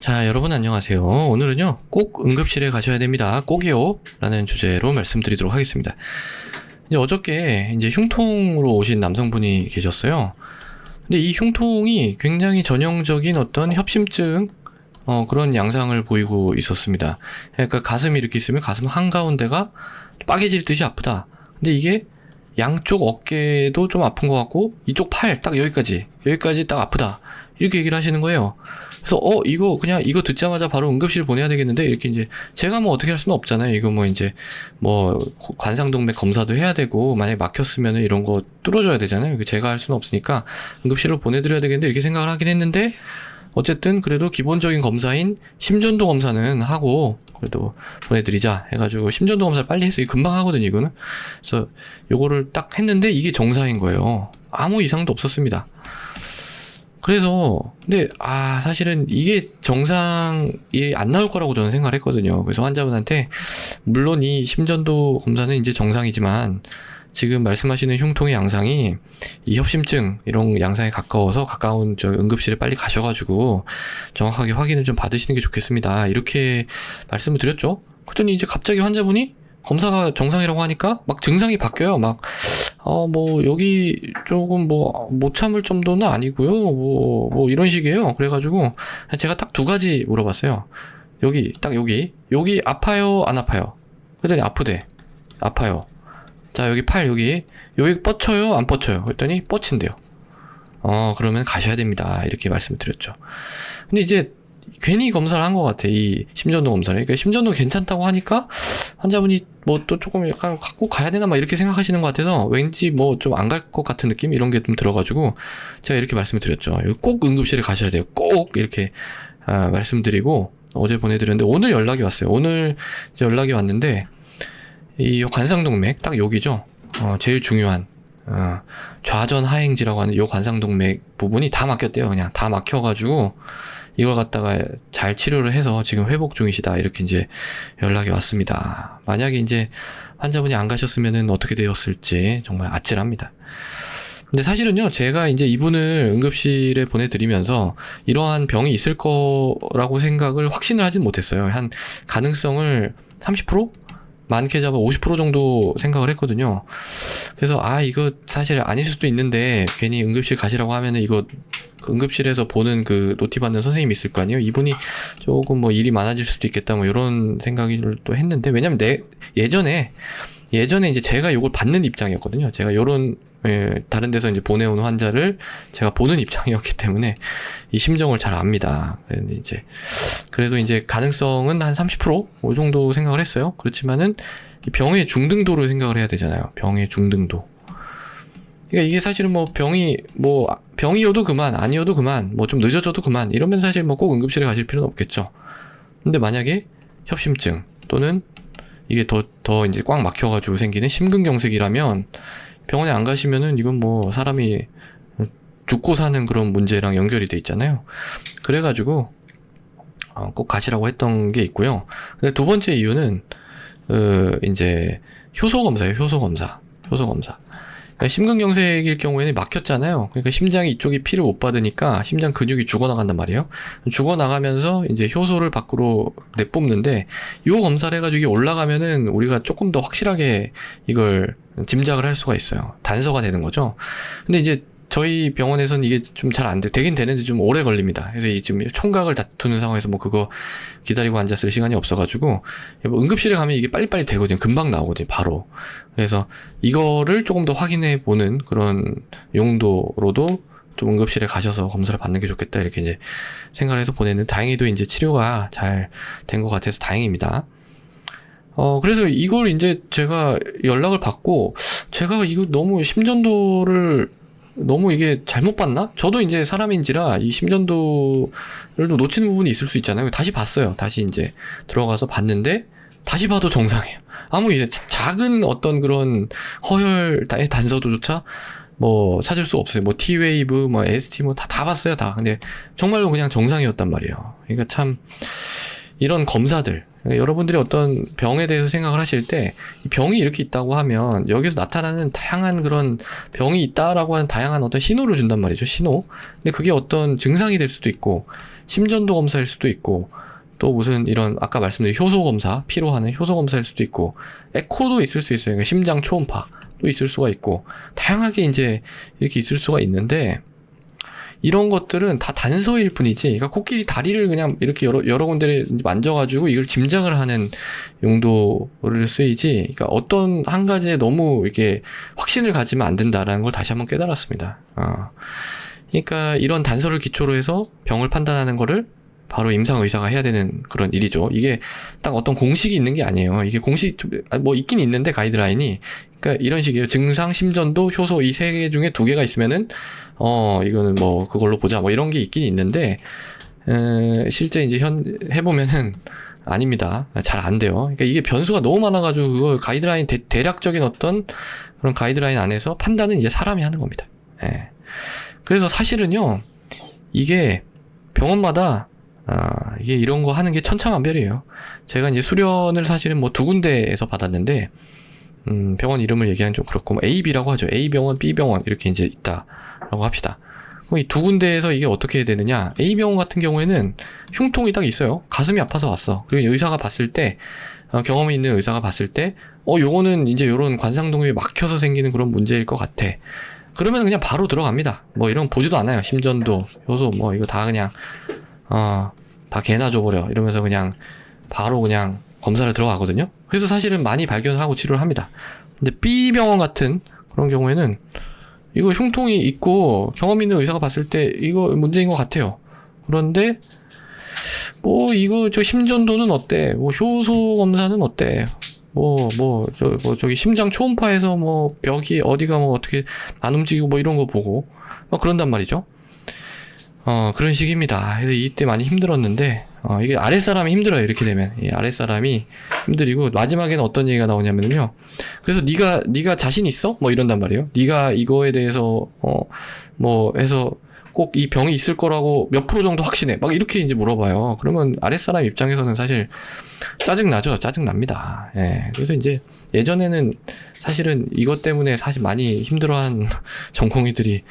자, 여러분 안녕하세요. 오늘은요, 꼭 응급실에 가셔야 됩니다. 꼭이요. 라는 주제로 말씀드리도록 하겠습니다. 이제 어저께 이제 흉통으로 오신 남성분이 계셨어요. 근데 이 흉통이 굉장히 전형적인 어떤 협심증, 어, 그런 양상을 보이고 있었습니다. 그러니까 가슴이 이렇게 있으면 가슴 한가운데가 빠개질 듯이 아프다. 근데 이게 양쪽 어깨도 좀 아픈 것 같고, 이쪽 팔 딱 여기까지, 여기까지 딱 아프다. 이렇게 얘기를 하시는 거예요. 그래서 어 이거 그냥 이거 듣자마자 바로 응급실 보내야 되겠는데 이렇게 이제 제가 뭐 어떻게 할 수는 없잖아요. 이거 뭐 이제 뭐 관상동맥 검사도 해야 되고 만약에 막혔으면은 이런 거 뚫어줘야 되잖아요. 제가 할 수는 없으니까 응급실로 보내드려야 되겠는데 이렇게 생각을 하긴 했는데 어쨌든 그래도 기본적인 검사인 심전도 검사는 하고 그래도 보내드리자 해가지고 심전도 검사를 빨리 했어요. 금방 하거든요, 이거는. 그래서 요거를 딱 했는데 이게 정상인 거예요. 아무 이상도 없었습니다. 그래서 근데 아 사실은 이게 정상이 안 나올 거라고 저는 생각을 했거든요. 그래서 환자분한테 물론 이 심전도 검사는 이제 정상이지만 지금 말씀하시는 흉통의 양상이 이 협심증 이런 양상에 가까워서 가까운 저 응급실에 빨리 가셔가지고 정확하게 확인을 좀 받으시는 게 좋겠습니다. 이렇게 말씀을 드렸죠. 그랬더니 이제 갑자기 환자분이 검사가 정상이라고 하니까 막 증상이 바뀌어요. 막, 어, 뭐, 여기 조금 뭐, 못 참을 정도는 아니고요. 뭐, 뭐, 이런 식이에요. 그래가지고, 제가 딱 두 가지 물어봤어요. 여기, 딱 여기. 여기 아파요? 안 아파요? 그랬더니 아프대. 아파요. 자, 여기 팔, 여기. 여기 뻗쳐요? 안 뻗쳐요? 그랬더니 뻗친대요. 어, 그러면 가셔야 됩니다. 이렇게 말씀을 드렸죠. 근데 이제 괜히 검사를 한 것 같아. 이 심전도 검사를. 그러니까 심전도 괜찮다고 하니까 환자분이 뭐 또 조금 약간 갖고 가야 되나 막 이렇게 생각하시는 것 같아서 왠지 뭐 좀 안 갈 것 같은 느낌 이런 게 좀 들어가지고 제가 이렇게 말씀을 드렸죠. 꼭 응급실에 가셔야 돼요. 꼭 이렇게 아, 말씀드리고 어제 보내드렸는데 오늘 연락이 왔어요. 오늘 연락이 왔는데 이 관상동맥 딱 여기죠. 어, 제일 중요한 어, 좌전 하행지라고 하는 요 관상동맥 부분이 다 막혔대요. 그냥 다 막혀가지고 이걸 갖다가 잘 치료를 해서 지금 회복 중이시다. 이렇게 이제 연락이 왔습니다. 만약에 이제 환자분이 안 가셨으면은 어떻게 되었을지 정말 아찔합니다. 근데 사실은요, 제가 이제 이분을 응급실에 보내드리면서 이러한 병이 있을 거라고 생각을 확신을 하진 못했어요. 한 가능성을 30%? 많게 잡아 50% 정도 생각을 했거든요. 그래서 아 이거 사실 아닐 수도 있는데 괜히 응급실 가시라고 하면은 이거 그 응급실에서 보는 그 노티 받는 선생님이 있을 거 아니에요. 이분이 조금 뭐 일이 많아질 수도 있겠다 뭐 이런 생각을 또 했는데 왜냐면 내 예전에 예전에 이제 제가 이걸 받는 입장이었거든요. 제가 요런 예, 다른 데서 이제 보내온 환자를 제가 보는 입장이었기 때문에 이 심정을 잘 압니다. 그런데 이제 그래도 이제 가능성은 한 30%이 정도 생각을 했어요. 그렇지만은 병의 중등도를 생각을 해야 되잖아요. 병의 중등도. 그러니까 이게 사실은 뭐 병이 뭐 병이어도 그만 아니어도 그만 뭐 좀 늦어져도 그만 이러면 사실 뭐 꼭 응급실에 가실 필요는 없겠죠. 근데 만약에 협심증 또는 이게 더 더 이제 꽉 막혀가지고 생기는 심근경색이라면 병원에 안 가시면은 이건 뭐 사람이 죽고 사는 그런 문제랑 연결이 돼 있잖아요. 그래가지고 어, 꼭 가시라고 했던 게 있고요. 근데 두 번째 이유는 어, 이제 효소 검사예요. 효소 검사. 효소 검사. 그러니까 심근경색일 경우에는 막혔잖아요. 그러니까 심장이 이쪽이 피를 못 받으니까 심장 근육이 죽어나간단 말이에요. 죽어나가면서 이제 효소를 밖으로 내뿜는데 이 검사를 해가지고 이게 올라가면은 우리가 조금 더 확실하게 이걸 짐작을 할 수가 있어요. 단서가 되는 거죠. 근데 이제 저희 병원에서는 이게 좀 잘 안 돼. 되긴 되는데 좀 오래 걸립니다. 그래서 이 지금 총각을 다투는 상황에서 뭐 그거 기다리고 앉았을 시간이 없어가지고 뭐 응급실에 가면 이게 빨리빨리 되거든요. 금방 나오거든요. 바로. 그래서 이거를 조금 더 확인해 보는 그런 용도로도 좀 응급실에 가셔서 검사를 받는 게 좋겠다 이렇게 이제 생각을 해서 보내는 다행히도 이제 치료가 잘 된 것 같아서 다행입니다. 어, 그래서 이걸 이제 제가 연락을 받고, 제가 이거 너무 심전도를 너무 이게 잘못 봤나? 저도 이제 사람인지라 이 심전도를 놓치는 부분이 있을 수 있잖아요. 다시 봤어요. 다시 이제 들어가서 봤는데, 다시 봐도 정상이에요. 아무 이제 작은 어떤 그런 허혈 단서도조차 뭐 찾을 수 없어요. 뭐 T-웨이브, 뭐 ST 뭐 다 다 봤어요, 다. 근데 정말로 그냥 정상이었단 말이에요. 그러니까 참 이런 검사들 그러니까 여러분들이 어떤 병에 대해서 생각을 하실 때 병이 이렇게 있다고 하면 여기서 나타나는 다양한 그런 병이 있다라고 하는 다양한 어떤 신호를 준단 말이죠 신호 근데 그게 어떤 증상이 될 수도 있고 심전도 검사일 수도 있고 또 무슨 이런 아까 말씀드린 효소 검사 피로 하는 효소 검사일 수도 있고 에코도 있을 수 있어요. 그러니까 심장 초음파도 있을 수가 있고 다양하게 이제 이렇게 있을 수가 있는데 이런 것들은 다 단서일 뿐이지, 그러니까 코끼리 다리를 그냥 이렇게 여러, 여러 군데를 만져가지고 이걸 짐작을 하는 용도를 쓰이지, 그러니까 어떤 한 가지에 너무 이렇게 확신을 가지면 안 된다라는 걸 다시 한번 깨달았습니다. 어. 그러니까 이런 단서를 기초로 해서 병을 판단하는 거를 바로 임상 의사가 해야 되는 그런 일이죠. 이게 딱 어떤 공식이 있는 게 아니에요. 이게 공식 좀- 아, 뭐 있긴 있는데 가이드라인이 그러니까 이런 식이에요. 증상, 심전도, 효소 이 세 개 중에 두 개가 있으면은 어 이거는 뭐 그걸로 보자 뭐 이런 게 있긴 있는데 에, 실제 이제 현 해보면은 아닙니다. 잘 안 돼요. 그러니까 이게 변수가 너무 많아가지고 그걸 가이드라인 대, 대략적인 어떤 그런 가이드라인 안에서 판단은 이제 사람이 하는 겁니다. 예. 그래서 사실은요 이게 병원마다 아, 이게 이런 거 하는 게 천차만별이에요. 제가 이제 수련을 사실은 뭐 두 군데에서 받았는데, 음, 병원 이름을 얘기하면 좀 그렇고, 뭐 A, B라고 하죠. A 병원, B 병원, 이렇게 이제 있다라고 합시다. 그럼 이 두 군데에서 이게 어떻게 되느냐. A 병원 같은 경우에는 흉통이 딱 있어요. 가슴이 아파서 왔어. 그리고 의사가 봤을 때, 어, 경험이 있는 의사가 봤을 때, 어, 요거는 이제 요런 관상동맥이 막혀서 생기는 그런 문제일 것 같아. 그러면 그냥 바로 들어갑니다. 뭐 이런 거 보지도 않아요. 심전도, 효소, 뭐 이거 다 그냥, 어, 다 개나 줘버려. 이러면서 그냥 바로 그냥 검사를 들어가거든요. 그래서 사실은 많이 발견하고 치료를 합니다. 근데 B 병원 같은 그런 경우에는 이거 흉통이 있고 경험 있는 의사가 봤을 때 이거 문제인 것 같아요. 그런데 뭐 이거 저 심전도는 어때? 뭐 효소 검사는 어때? 뭐 뭐저뭐 저기 심장 초음파에서 뭐 벽이 어디가 뭐 어떻게 안 움직이고 뭐 이런 거 보고 뭐 그런단 말이죠. 어, 그런 식입니다. 그래서 이때 많이 힘들었는데, 어, 이게 아랫사람이 힘들어요, 이렇게 되면. 이 아랫사람이 힘들이고, 마지막에는 어떤 얘기가 나오냐면요. 그래서 네가 네가 자신 있어? 뭐 이런단 말이에요. 네가 이거에 대해서, 어, 뭐 해서 꼭 이 병이 있을 거라고 몇 프로 정도 확신해. 막 이렇게 이제 물어봐요. 그러면 아랫사람 입장에서는 사실 짜증나죠. 짜증납니다. 예. 그래서 이제 예전에는 사실은 이것 때문에 사실 많이 힘들어한 전공의들이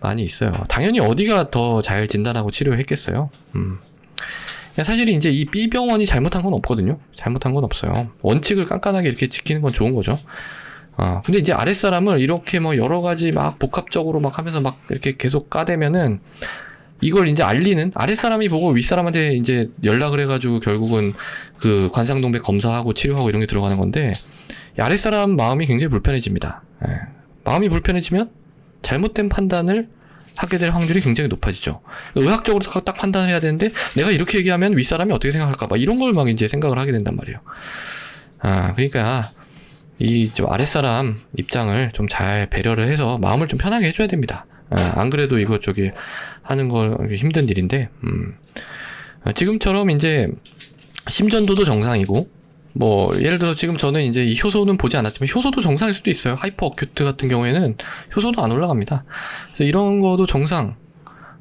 많이 있어요. 당연히 어디가 더 잘 진단하고 치료했겠어요. 음. 사실 이제 이 B 병원이 잘못한 건 없거든요. 잘못한 건 없어요. 원칙을 깐깐하게 이렇게 지키는 건 좋은 거죠. 어, 근데 이제 아랫사람을 이렇게 뭐 여러 가지 막 복합적으로 막 하면서 막 이렇게 계속 까대면은 이걸 이제 알리는 아랫사람이 보고 윗사람한테 이제 연락을 해가지고 결국은 그 관상동맥 검사하고 치료하고 이런 게 들어가는 건데 이 아랫사람 마음이 굉장히 불편해집니다. 예. 마음이 불편해지면 잘못된 판단을 하게 될 확률이 굉장히 높아지죠. 의학적으로 딱- 딱 판단을 해야 되는데 내가 이렇게 얘기하면 윗사람이 어떻게 생각할까 봐 이런 걸 막 이제 생각을 하게 된단 말이에요. 아, 그러니까 이 좀 아랫사람 입장을 좀 잘 배려를 해서 마음을 좀 편하게 해줘야 됩니다. 아, 안 그래도 이거 저기 하는 걸 힘든 일인데, 음. 아, 지금처럼 이제 심전도도 정상이고, 뭐 예를 들어 지금 저는 이제 이 효소는 보지 않았지만 효소도 정상일 수도 있어요. 하이퍼 어큐트 같은 경우에는 효소도 안 올라갑니다. 그래서 이런 거도 정상.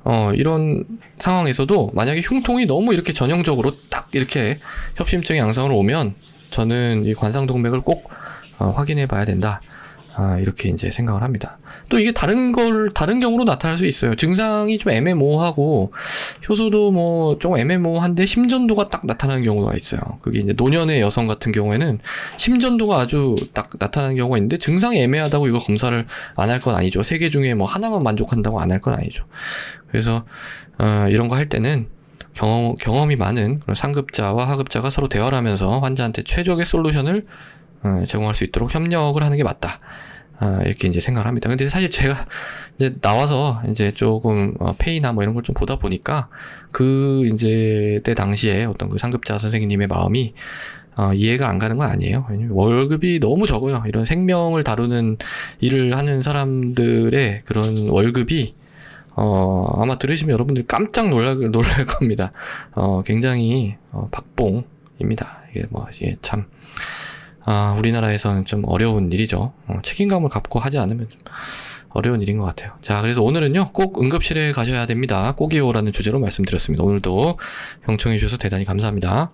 어, 이런 상황에서도 만약에 흉통이 너무 이렇게 전형적으로 딱 이렇게 협심증의 양상으로 오면 저는 이 관상동맥을 꼭 어, 확인해 봐야 된다. 아, 이렇게 이제 생각을 합니다. 또 이게 다른 걸, 다른 경우로 나타날 수 있어요. 증상이 좀 애매모호하고, 효소도 뭐, 조금 애매모호한데, 심전도가 딱 나타나는 경우가 있어요. 그게 이제 노년의 여성 같은 경우에는, 심전도가 아주 딱 나타나는 경우가 있는데, 증상이 애매하다고 이거 검사를 안 할 건 아니죠. 세 개 중에 뭐, 하나만 만족한다고 안 할 건 아니죠. 그래서, 어, 이런 거 할 때는, 경험, 경험이 많은 상급자와 하급자가 서로 대화를 하면서 환자한테 최적의 솔루션을 어, 제공할 수 있도록 협력을 하는 게 맞다. 아, 이렇게 이제 생각을 합니다. 근데 사실 제가 이제 나와서 이제 조금 어, 페이나 뭐 이런 걸 좀 보다 보니까 그 이제 때 당시에 어떤 그 상급자 선생님의 마음이 어, 이해가 안 가는 건 아니에요. 월급이 너무 적어요. 이런 생명을 다루는 일을 하는 사람들의 그런 월급이 어, 아마 들으시면 여러분들 깜짝 놀랄, 놀랄 겁니다. 어, 굉장히 어, 박봉입니다. 이게 뭐, 이게 참, 아, 우리나라에서는 좀 어려운 일이죠. 어, 책임감을 갖고 하지 않으면 좀 어려운 일인 것 같아요. 자, 그래서 오늘은요, 꼭 응급실에 가셔야 됩니다. 꼭이요라는 주제로 말씀드렸습니다. 오늘도 경청해 주셔서 대단히 감사합니다.